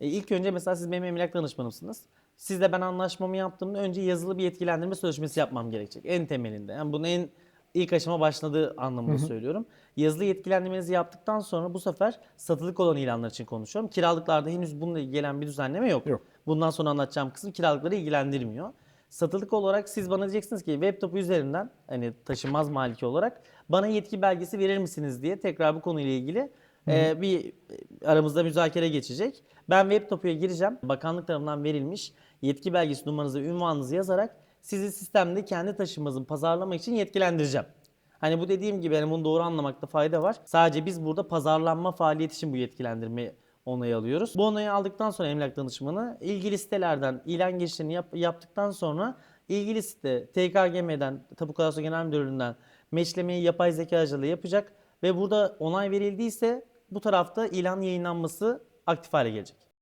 E, ilk önce mesela siz benim emlak danışmanımsınız. Sizle ben anlaşmamı yaptığımda önce yazılı bir yetkilendirme sözleşmesi yapmam gerekecek. En temelinde. Yani bunun en ilk aşama başladığı anlamında söylüyorum. Yazılı yetkilendirmenizi yaptıktan sonra bu sefer satılık olan ilanlar için konuşuyorum. Kiralıklarda henüz bununla ilgilenen bir düzenleme yok. Yok. Bundan sonra anlatacağım kısım kiralıkları ilgilendirmiyor. Satılık olarak siz bana diyeceksiniz ki web topu üzerinden hani taşınmaz maliki olarak bana yetki belgesi verir misiniz diye tekrar bu konuyla ilgili e, bir aramızda müzakere geçecek. Ben web topuya gireceğim. Bakanlık tarafından verilmiş yetki belgesi numaranızı, ünvanınızı yazarak sizi sistemde kendi taşınmazın pazarlamak için yetkilendireceğim. Hani bu dediğim gibi hani bunu doğru anlamakta fayda var. Sadece biz burada pazarlanma faaliyeti için bu yetkilendirmeyi onayı alıyoruz. Bu onayı aldıktan sonra emlak danışmanı ilgili sitelerden ilan geçişlerini yap- yaptıktan sonra ilgili site TKGM'den, Tapu Kadastro Genel Müdürlüğü'nden meşlemeyi yapay zeka aracılığıyla yapacak ve burada onay verildiyse bu tarafta ilan yayınlanması aktif hale gelecek.